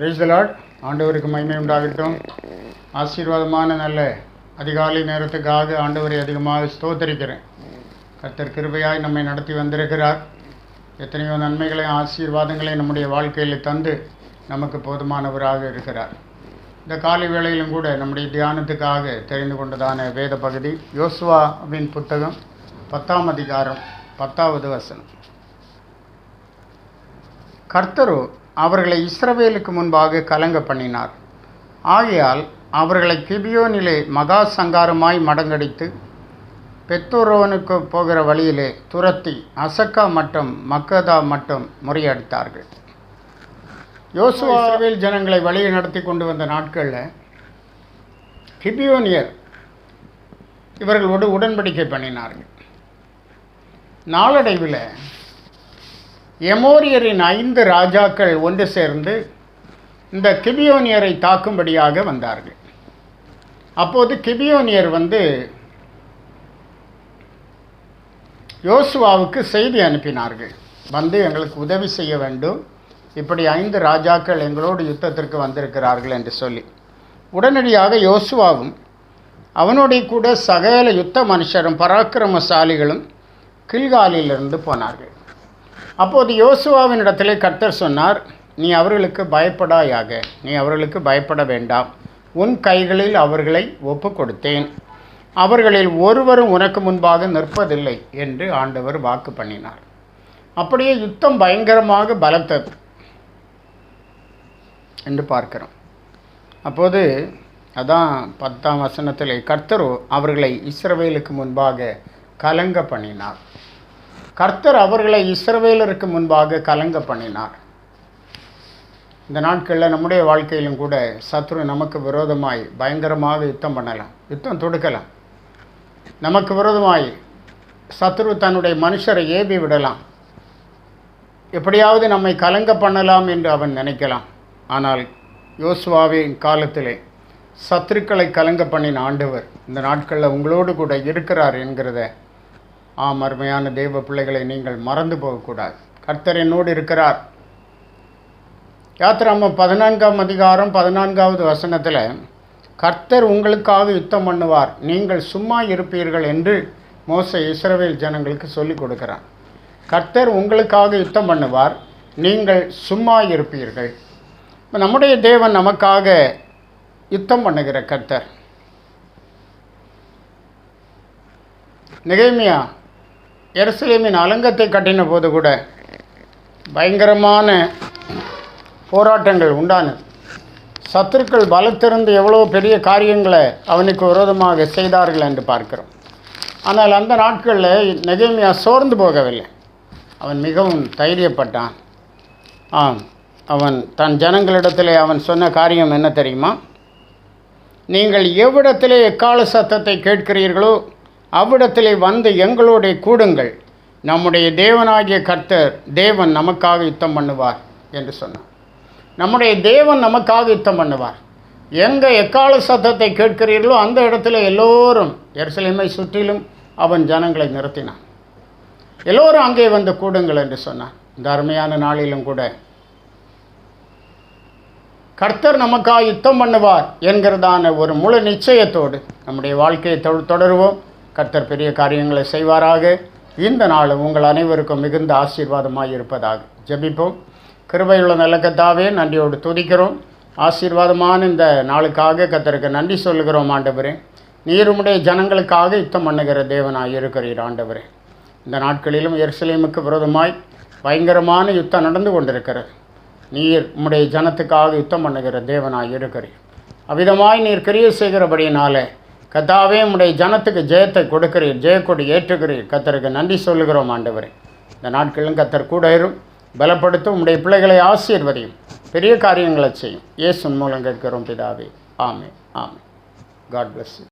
Price Lord ஆண்டவருக்கு மகிமை உண்டாகட்டும். ஆசீர்வாதமான நல்ல அதிகாலை நேரத்துக்காக ஆண்டவரை அதிகமாக ஸ்தோத்தரிக்கிறேன். கர்த்தர் கிருபையாய் நம்மை நடத்தி வந்திருக்கிறார். எத்தனையோ நன்மைகளையும் ஆசீர்வாதங்களையும் நம்முடைய வாழ்க்கையில் தந்து நமக்கு போதுமானவராக இருக்கிறார். இந்த காலை வேளையிலும் கூட நம்முடைய தியானத்துக்காக தெரிந்து கொண்டதான வேத பகுதி யோசுவாவின் புத்தகம் பத்தாம் அதிகாரம் பத்தாவது வசனம். கர்த்தரோ அவர்களை இஸ்ரவேலுக்கு முன்பாக கலங்க பண்ணினார். ஆகையால் அவர்களை கிபியோனிலே மகா சங்காரமாய் மடங்கடித்து பெத்தோரோனுக்கு போகிற வழியிலே துரத்தி அசக்கா மட்டும் மக்கதா மட்டும் முறியடித்தார்கள். யோசுவாவில் ஜனங்களை வழியை நடத்தி கொண்டு வந்த நாட்களில் கிபியோனியர் இவர்களோடு உடன்படிக்கை பண்ணினார்கள். நாளடைவில் எமோரியரின் ஐந்து ராஜாக்கள் ஒன்று சேர்ந்து இந்த கிபியோனியரை தாக்கும்படியாக வந்தார்கள். அப்போது கிபியோனியர் வந்து யோசுவாவுக்கு செய்தி அனுப்பினார்கள். வந்து எங்களுக்கு உதவி செய்ய வேண்டும். இப்படி ஐந்து ராஜாக்கள் எங்களோடு யுத்தத்திற்கு வந்திருக்கிறார்கள் என்று சொல்லி. உடனடியாக யோசுவாவும் அவனுடைய கூட சகல யுத்த மனுஷரும் பராக்கிரமசாலிகளும் கில்காலிலிருந்து போனார்கள். அப்போது யோசுவாவின் இடத்திலே கர்த்தர் சொன்னார் நீ அவர்களுக்கு பயப்படாயாக நீ அவர்களுக்கு பயப்பட வேண்டாம். உன் கைகளில் அவர்களை ஒப்பு கொடுத்தேன் அவர்களில் ஒருவரும் உனக்கு முன்பாக நிற்பதில்லை என்று ஆண்டவர் வாக்கு பண்ணினார். அப்படியே யுத்தம் பயங்கரமாக பலத்தது என்று பார்க்கிறோம். அப்போது அதான் பத்தாம் வசனத்தில் கர்த்தரோ அவர்களை இஸ்ரவேலுக்கு முன்பாக கலங்க பண்ணினார். கர்த்தர் அவர்களை இஸ்ரவேலருக்கு முன்பாக கலங்க பண்ணினார். இந்த நாட்களில் நம்முடைய வாழ்க்கையிலும் கூட சத்ரு நமக்கு விரோதமாய் பயங்கரமாக யுத்தம் பண்ணலாம். யுத்தம் தொடுக்கலாம். நமக்கு விரோதமாய் சத்ரு தன்னுடைய மனுஷரை ஏவி விடலாம். எப்படியாவது நம்மை கலங்க பண்ணலாம் என்று அவன் நினைக்கலாம். ஆனால் யோசுவாவின் காலத்திலே சத்துருக்களை கலங்க பண்ணின ஆண்டவர் இந்த நாட்களில் உங்களோடு கூட இருக்கிறார் என்கிறத ஆம் அருமையான தெய்வ பிள்ளைகளை நீங்கள் மறந்து போகக்கூடாது. கர்த்தர் என்னோடு இருக்கிறார். யாத்திராம பதினான்காம் அதிகாரம் பதினான்காவது வசனத்தில் கர்த்தர் உங்களுக்காக யுத்தம் பண்ணுவார். நீங்கள் சும்மா இருப்பீர்கள் என்று மோச இஸ்ரவேல் ஜனங்களுக்கு சொல்லிக் கொடுக்கிறார் கர்த்தர் உங்களுக்காக யுத்தம் பண்ணுவார். நீங்கள் சும்மா இருப்பீர்கள். இப்போ நம்முடைய தேவன் நமக்காக யுத்தம் பண்ணுகிற கர்த்தர். நிகைமையா எருசலேமின் அலங்கத்தை கட்டின போது கூட பயங்கரமான போராட்டங்கள் உண்டானது. சத்துருக்கள் பலத்திருந்து எவ்வளோ பெரிய காரியங்களை அவனுக்கு விரோதமாக செய்தார்கள் என்று பார்க்கிறோம். ஆனால் அந்த நாட்களில் நெகேமியா சோர்ந்து போகவில்லை. அவன் மிகவும் தைரியப்பட்டான். ஆம் அவன் தன் ஜனங்களிடத்தில் அவன் சொன்ன காரியம் என்ன தெரியுமா? நீங்கள் எவ்விடத்திலே எக்கால சத்தத்தை கேட்கிறீர்களோ அவ்விடத்திலே வந்து எங்களோட கூடுங்கள். நம்முடைய தேவனாகிய கர்த்தர் தேவன் நமக்காக யுத்தம் பண்ணுவார் என்று சொன்னார். நம்முடைய தேவன் நமக்காக யுத்தம் பண்ணுவார். எங்கே எக்கால சத்தத்தை கேட்கிறீர்களோ அந்த இடத்துல எல்லோரும் எருசலேமை சுற்றிலும் அவன் ஜனங்களை நிறுத்தினான். எல்லோரும் அங்கே வந்து கூடுங்கள் என்று சொன்னான் இந்த அருமையான நாளிலும் கூட கர்த்தர் நமக்காக யுத்தம் பண்ணுவார் என்கிறதான ஒரு முழு நிச்சயத்தோடு நம்முடைய வாழ்க்கையை தொடருவோம். கர்த்தர் பெரிய காரியங்களை செய்வாராக. இந்த நாள் உங்கள் அனைவருக்கும் மிகுந்த ஆசீர்வாதமாக இருப்பதாக ஜெபிப்போம். கிருபையுள்ள நல்ல கத்தாவே நன்றியோடு துதிக்கிறோம். ஆசீர்வாதமான இந்த நாளுக்காக கத்தருக்கு நன்றி சொல்லுகிறோம் ஆண்டவரே. நீருமுடைய ஜனங்களுக்காக யுத்தம் பண்ணுகிற தேவனாய் இருக்கிறீர் ஆண்டவரே. இந்த நாட்களிலும் எருசலேமுக்கு விரோதமாய் பயங்கரமான யுத்தம் நடந்து கொண்டிருக்கிறது. நீர் உம்முடைய ஜனத்துக்காக யுத்தம் பண்ணுகிற தேவனாக இருக்கிறீர். அவ்விதமாய் நீர் கிரியை செய்கிறபடியினாலே கத்தாவே உடைய ஜனத்துக்கு ஜெயத்தை கொடுக்கிறீர் ஜெயக்கொடி ஏற்றுகிறீர். கத்தருக்கு நன்றி சொல்லுகிறோம் ஆண்டவரே. இந்த நாட்களிலும் கத்தர் கூட இரும். பலப்படுத்தும். உடைய பிள்ளைகளை ஆசீர்வதியும். பெரிய காரியங்களை செய்யும். ஏசுன் மூலம் கேட்கிறோம் பிதாவே. ஆமே ஆமே காட் பிளஸ்